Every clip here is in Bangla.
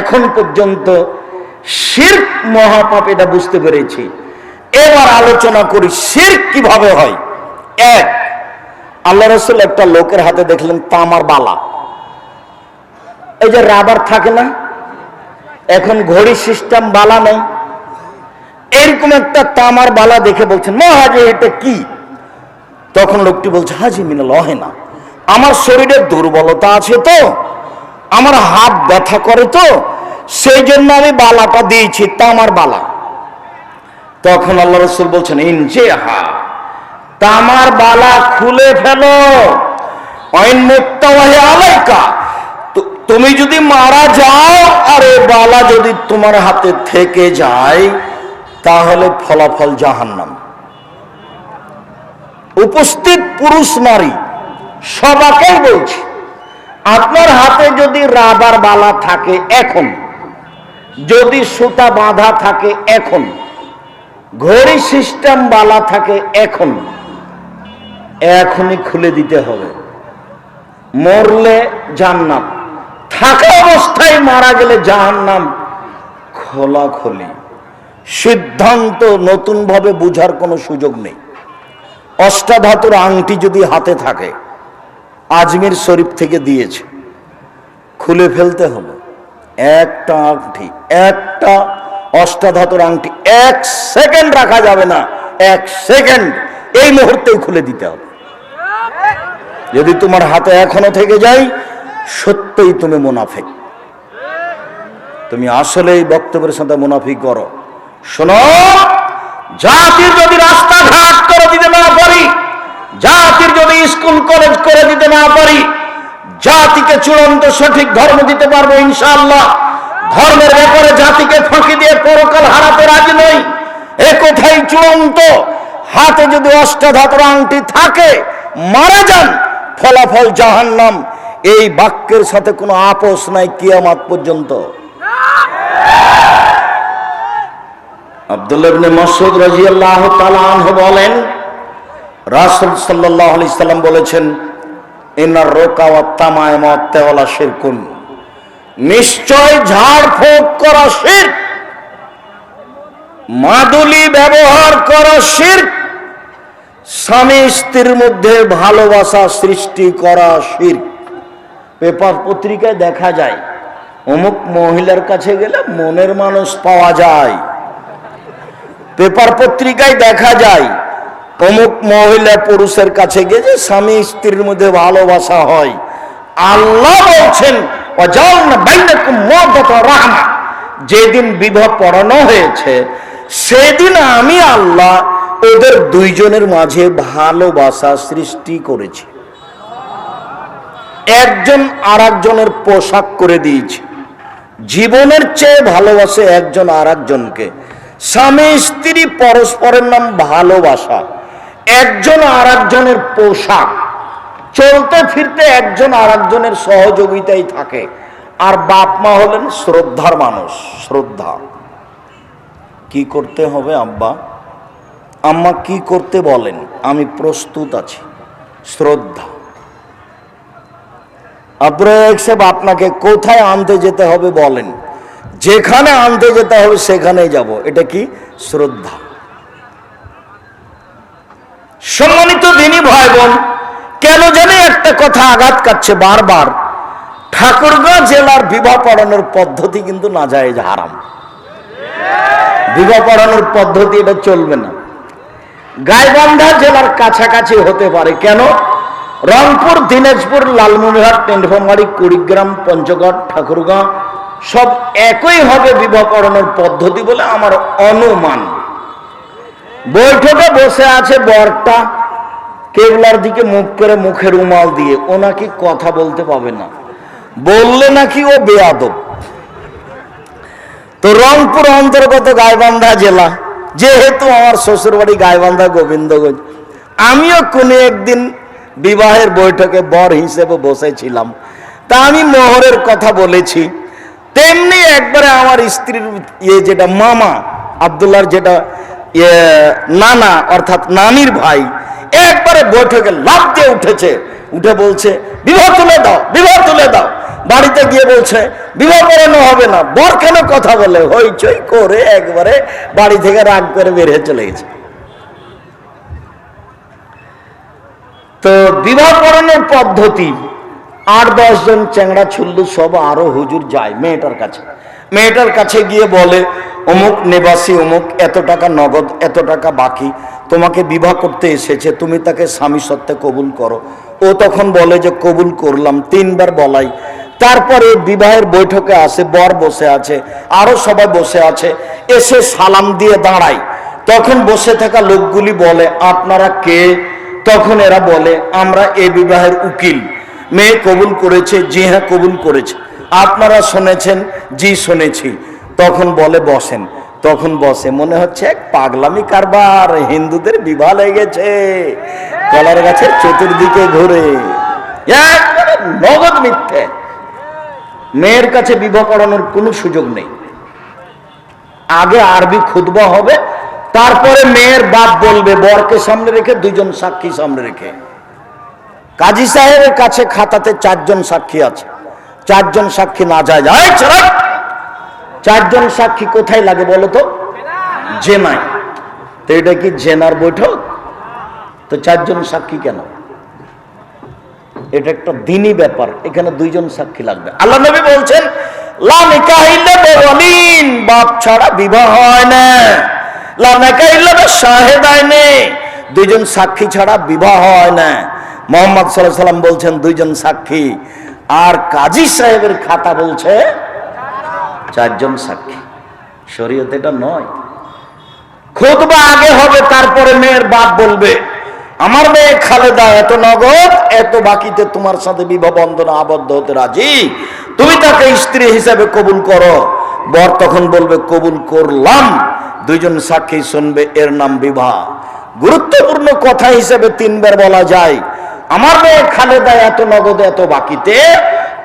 এখন পর্যন্ত শির্ক মহাপাপ এটা বুঝতে পেরেছি। এবার আলোচনা করি শির্ক কীভাবে হয়। এক, আল্লাহ রসুল একটা লোকের হাতে দেখলেন তামার বালা। এই যে রাবার থাকে না, এখন ঘড়ি সিস্টেম বালা নেই। এরকম একটা তামার বালা দেখে বলছেন মহাজি এটা কি? তখন লোকটি বলছে, হাজি মিনাল হয় না আমার শরীরে দুর্বলতা আছে তো। আমার হাত ব্যথা করে তো সেই জন্য আমি বালাটা দিয়েছি তামার বালা। তখন আল্লাহ রসুল বলছেন ইনজে হা তামার বালা খুলে ফেলো। আলাইকা, তু- তুমি যদি মারা যাও, আর এ বালা যদি তোমার হাতে থেকে যায়, তাহলে ফলাফল জাহান্নাম। উপস্থিত পুরুষ নারী সবাকেই বলছি আপনার হাতে যদি রাবার বালা থাকে এখন, যদি সুতা বাঁধা থাকে এখন, ঘড়ি সিস্টেম বালা থাকে এখন, এখনই খুলে দিতে হবে। মরলে জান্নাত থাকা অবস্থায় মারা গেলে জাহান্নাম খোলা খোলি সিদ্ধান্ত নতুনভাবে বুঝার কোনো সুযোগ নেই। অষ্টাধাতুর আংটি যদি হাতে থাকে আজমির শরীফ থেকে দিয়েছে। খুলে ফেলতে হবে। একটা আংটি, একটা অষ্টাধাতুর আংটি, এক সেকেন্ড রাখা যাবে না। এক সেকেন্ড। এই মুহূর্তেই খুলে দিতে হবে। যদি তোমার হাতে এখনও থেকে যায়, সত্যই তুমি মুনাফিক। তুমি আসলে এই বক্তব্যের সাথে মুনাফিক করো। শোনো, জাতির যদি রাস্তাঘাট করে দিতে না পারি জাতির যদি স্কুল, কলেজ করে দিতে না পারি, জাতিকে চূড়ান্ত সঠিক ধর্ম দিতে পারব ইনশাআল্লাহ। ধর্মের ব্যাপারে জাতিকে ফাঁকি দিয়ে পরকাল হারাতে রাজি নই। এ কোথায় চূড়ান্ত। হাতে যদি অষ্টাধাতুর আংটি থাকে, মারা যান, ফলাফল জাহান্নাম। এই বাক্যের সাথে কোনো আপোষ নাই কিয়ামাত পর্যন্ত। আব্দুল্লাহ ইবনে মাসউদ রাদিয়াল্লাহু তাআলা আনহু বলেন রাসূল সাল্লাল্লাহু আলাইহি সাল্লাম বলেছেন এনার রোকা ওয়া তামায়মা ওয়া তাওয়ালা শিরকুন। নিশ্চয় ঝাড়ফুঁক করা শিরক মাদুলি ব্যবহার করা শিরক স্বামী স্ত্রীর মধ্যে ভালোবাসা সৃষ্টি করা শিরক পেপার পত্রিকায় দেখা যায়, অমুক মহিলার কাছে গেলে মনের মানুষ পাওয়া যায়। পেপার পত্রিকায় দেখা যায় অমুক মহিলা পুরুষের কাছে গিয়ে যে স্বামী স্ত্রীর মধ্যে ভালোবাসা হয়, আল্লাহ বলছেন, "ওয়াজালনা বাইনাকুম মাওয়াদাতা ওয়া যেদিন বিবাহ পড়ানো হয়েছে, সেদিন আমি আল্লাহ ওদের দুইজনের মাঝে ভালোবাসা সৃষ্টি করেছি। একজন আর একজনের পোশাক করে দিয়েছি। জীবনের চেয়ে ভালোবাসে একজন আর একজনকে স্বামী স্ত্রী পরস্পরের নাম ভালোবাসা। একজন আর একজনের পোশাক। চলতে ফিরতে একজন আর একজনের সহযোগিতাই থাকে। আর বাপ মা হলেন শ্রদ্ধার মানুষ, শ্রদ্ধা। কি করতে হবে আব্বা? আম্মা কি করতে বলেন? আমি প্রস্তুত আছি। শ্রদ্ধা। সাহেব, আপনাকে কোথায় আনতে যেতে হবে বলেন? যেখানে আনতে যেতে হবে সেখানেই যাব। এটা কি? শ্রদ্ধা। সম্মানিত দিনী ভাই বোন, কেন জানি একটা কথা আঘাত কাটছে বারবার। ঠাকুরগাঁ জেলার বিবাহ পড়ানোর পদ্ধতি কিন্তু না যায় হারাম। বিবাহ পড়ানোর পদ্ধতি এটা চলবে না। গাইবান্ধা জেলার কাছাকাছি হতে পারে। কেন? রংপুর, দিনাজপুর, লালমনিরহাট টেন্ডফামারি কুড়িগ্রাম, পঞ্চগড়, ঠাকুরগাঁ সব একই হবে বিবাহ করানোর পদ্ধতি বলে আমার অনুমান। বৈঠকে বসে আছে বরটা। কেবলার দিকে মুখ করে মুখে রুমাল দিয়ে। ও নাকি কথা বলতে পাবে না। বললে নাকি ও বেয়াদব। তো রংপুর অন্তর্গত গাইবান্ধা জেলা, যেহেতু আমার শ্বশুরবাড়ি গাইবান্ধা গোবিন্দগঞ্জ, আমিও কোনো একদিন বিবাহের বৈঠকে বর হিসেবে বসেছিলাম। তা আমি মোহরের কথা বলেছি। তেমনি একবারে আমার স্ত্রীর ইয়ে যেটা, মামা আবদুল্লার যেটা নানা, অর্থাৎ নানির ভাই, একবারে বৈঠকে লাভ দিয়ে উঠেছে। উঠে বলছে, বিবাহ তুলে দাও, বিবাহ তুলে দাও। বাড়িতে গিয়ে বলছে, বিবাহ করানো হবে না, বর কেন কথা বলে? হইচই করে একবারে বাড়ি থেকে রাগ করে বেরিয়ে চলে গেছে। তো বিবাহ করানোর পদ্ধতি, আট, দশ জন চ্যাংড়া ছুল্লু সব আরও হুজুর যায় মেয়েটার কাছে। মেয়েটার কাছে গিয়ে বলে অমুক নেবাসী, অমুক এত টাকা নগদ, এত টাকা বাকি, তোমাকে বিবাহ করতে এসেছে, তুমি তাকে স্বামী সত্ত্বে কবুল করো। ও তখন বলে যে, কবুল করলাম। তিনবার বলাই। তারপরে বিবাহের বৈঠকে আসে, বর বসে আছে, আরও সবাই বসে আছে, এসে সালাম দিয়ে দাঁড়ায়। তখন বসে থাকা লোকগুলি বলে, আপনারা কে? তখন এরা বলে, আমরা এ বিবাহের উকিল। মেয়ে কবুল করেছে জি হ্যাঁ কবুল করেছে। আপনারা শুনেছেন, জি শুনেছি। তখন বলে বসেন, তখন বসে মনে হচ্ছে এক পাগলামি কারবার, হিন্দুদের বিবাহ লেগেছে কলার গাছের চতুর্দিকে ঘুরে নগদ মিথ্যে। মেয়ের কাছে বিবাহ করানোর কোনো সুযোগ নেই। আগে আরবি খুতবা হবে, তারপরে মেয়ের বাপ বলবে, বরকে সামনে রেখে দুজন সাক্ষী সামনে রেখে। কাজী সাহেবের কাছে খাতাতে চারজন সাক্ষী আছে। চারজন সাক্ষী না যায় যায় চারজন সাক্ষী কোথায় লাগে বলো তো? জেনায়। তো এটা কি জেনার বৈঠক? তো চারজন সাক্ষী কেন? এটা একটা দিনই ব্যাপার, এখানে দুইজন সাক্ষী লাগবে। আল্লাহ নবী বলছেন বাপ ছাড়া বিবাহ হয় না। দুইজন সাক্ষী ছাড়া বিবাহ হয় না। মোহাম্মদ আলাইহি সাল্লাম বলছেন, দুইজন সাক্ষী। আর কাজী সাহেবের খাতা বলছে চারজন সাক্ষী। শরীয়ত এটা নয়। খুতবা আগে হবে, তারপরে মেয়ের বাপ বলবে, আমার মেয়ে খালেদা, এত নগদ, এত বাকিতে তোমার সাথে বিবাহ বন্ধনে আবদ্ধ হতে রাজি? তুমি তাকে স্ত্রী হিসাবে কবুল করো। বর তখন বলবে, কবুল করলাম। দুইজন সাক্ষী শুনবে, এর নাম বিবাহ। গুরুত্বপূর্ণ কথা হিসেবে তিনবার বলা যায়, আমার মেয়ে খালেদা, এত নগদ, এত বাকিতে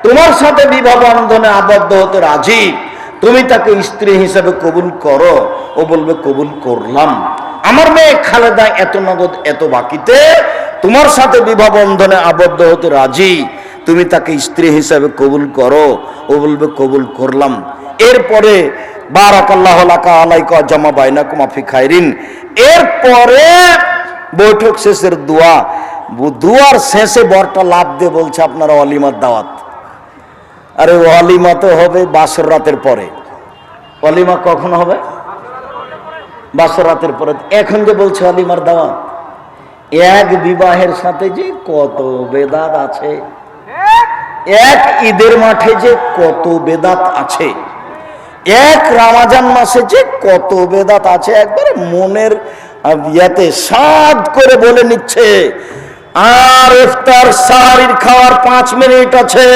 তোমার সাথে বিবাহ বন্ধনে আবদ্ধ হতে রাজি। তুমি তাকে স্ত্রী হিসাবে কবুল করো। ও বলবে, কবুল করলাম। আমার মেয়ে খালেদা এত নগদ, এত বাকিতে, তোমার সাথে বিবাহ বন্ধনে আবদ্ধ হতে রাজি। তুমি তাকে স্ত্রী হিসাবে কবুল করো। ও বলবে, কবুল করলাম। এরপরে, বারাকাল্লাহ লাকা আলাইকা জামা বাইনাকুম আফি খাইরিন। এরপরে, বৈঠক শেষের দোয়া। দুয়ার শেষে বরটা লাভ দিয়ে বলছে, আপনারা অলিমার দাওয়াত। আরে অলিমা তো হবে বাসর রাতের পরে। অলিমা কখন হবে? বাসর রাতের পরে। এখন যে বলছে অলিমার দাওয়াত এক বিবাহের সাথে যে কত বেদাত আছে, এক ঈদের মাঠে যে কত বেদাত আছে, এক রামাজান মাসে যে কত বেদাত আছে, একবারে মনের ইয়াতে সাদ করে বলে নিচ্ছে। আর ইফতার সাহারির খাওয়ার পাঁচ মিনিট আছে।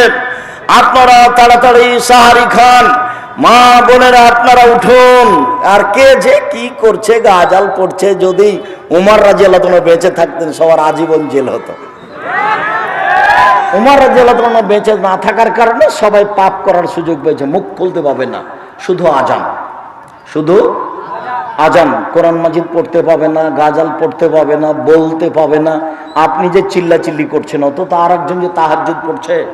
আপনারা তাড়াতাড়ি সাহারি খান। মা বোনেরা, আপনারা উঠুন। আর কে যে কি করছে গাজাল পড়ছে, যদি উমার রাজি আল্লাহ তোমার বেঁচে থাকতেন, সবার আজীবন জেল হতো। উমার রাজি আল্লাহ তোমার বেঁচে না থাকার কারণে সবাই পাপ করার সুযোগ পেয়েছে। মুখ খুলতে পাবে না। শুধু আজান। শুধু আজান। কোরআন মাজিদ পড়তে পাবে না গাজাল পড়তে পাবে না, বলতে পাবে না। আপনি যে চিল্লা চিল্লি করছেন, অত তো আর একজন যে তাহাজ্জুদ পড়ছে।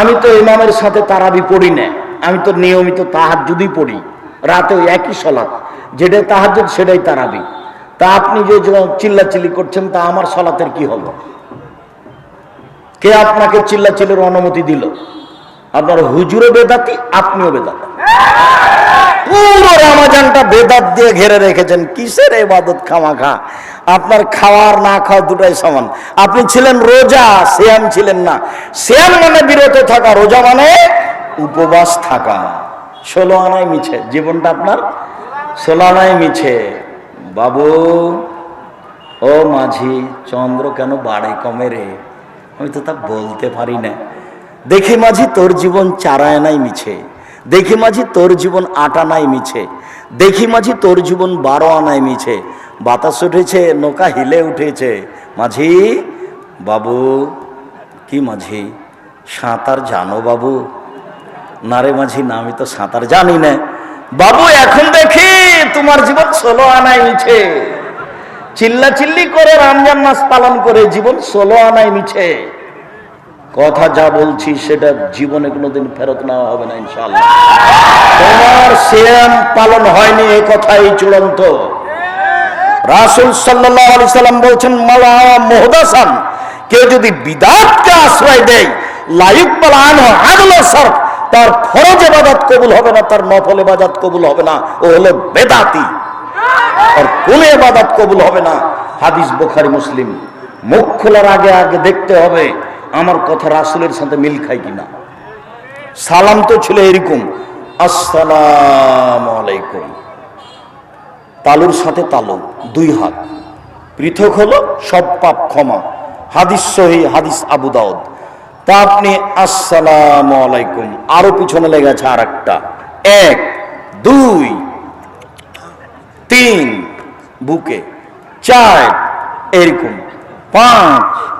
আমি তো ইমামের সাথে তারাবি পড়ি না। আমি তো নিয়মিত তাহাজ্জুদই পড়ি। রাতে ওই একই যেটাই তাহার যদি সেটাই তারাবি। তা আপনি যে চিল্লাচিল্লি করছেন, তা আমার সলাতের কি হলো? কে আপনাকে চিল্লা চিল্লির অনুমতি দিল? আপনার হুজুরও বেদাতি, আপনিও বেদাতি। পুরো রামাজানটা বেদাত দিয়ে ঘেরে রেখেছেন। কিসের এবাদত খামাখা? আপনার খাওয়ার না খাওয়া দুটাই সমান। আপনি ছিলেন রোজা শ্যাম ছিলেন না। শ্যাম মানে বিরত থাকা, রোজা মানে উপবাস থাকা। ষোলো আনায় মিছে। জীবনটা আপনার ষোলো আনায় মিছে। বাবু, ও মাঝি, চন্দ্র কেন বাড়ে কমে রে? আমি তো তা বলতে পারি না। দেখি মাঝি, তোর জীবন চারায় নাই মিছে। দেখি মাঝি তোর জীবন আটা নাই মিছে। দেখি মাঝি তোর জীবন বারো আনায় মিছে। বাতাস উঠেছে, নৌকা হিলে উঠেছে। মাঝি, বাবু, কি মাঝি? সাঁতার জানো বাবু? না রে মাঝি, না, আমি তো সাঁতার জানি না। বাবু, এখন দেখি তোমার জীবন ষোলো আনায় মিছে। চিল্লা চিল্লি করে রমজান মাস পালন করে জীবন ষোলো আনায় মিছে। কথা যা বলছি সেটা জীবনে কোনোদিন ফেরত নেওয়া হবে না ইনশাল্লাহ তোমার সিয়াম পালন হয়নি এ কথাই চূড়ান্ত। রাসুল সাল্লাহ আলি সাল্লাম বলছেন, মালা কেউ যদি বিদাতকে আশ্রয় দেয় তার ফরজ এবাদত কবুল হবে না, তার কবুল হবে না, ও হলো বেদাতি। এবাদত কবুল হবে না। হাদিস বোখারি, মুসলিম। মুখ খোলার আগে আগে দেখতে হবে আমার কথা রাসুলের সাথে মিল খাই কিনা? সালাম তো ছিল এরকম, আসসালাম আলাইকুম। তালুর সাথে তালু, দুই হাত। পৃথক হলো সব পাপ ক্ষমা। হাদিস সহি, হাদিস আবু দাউদ। তা আপনি, আসসালাম আলাইকুম। আরও পিছনে লেগেছে আর একটা এক, দুই, তিন, বুকে। চার, এরকম। পাঁচ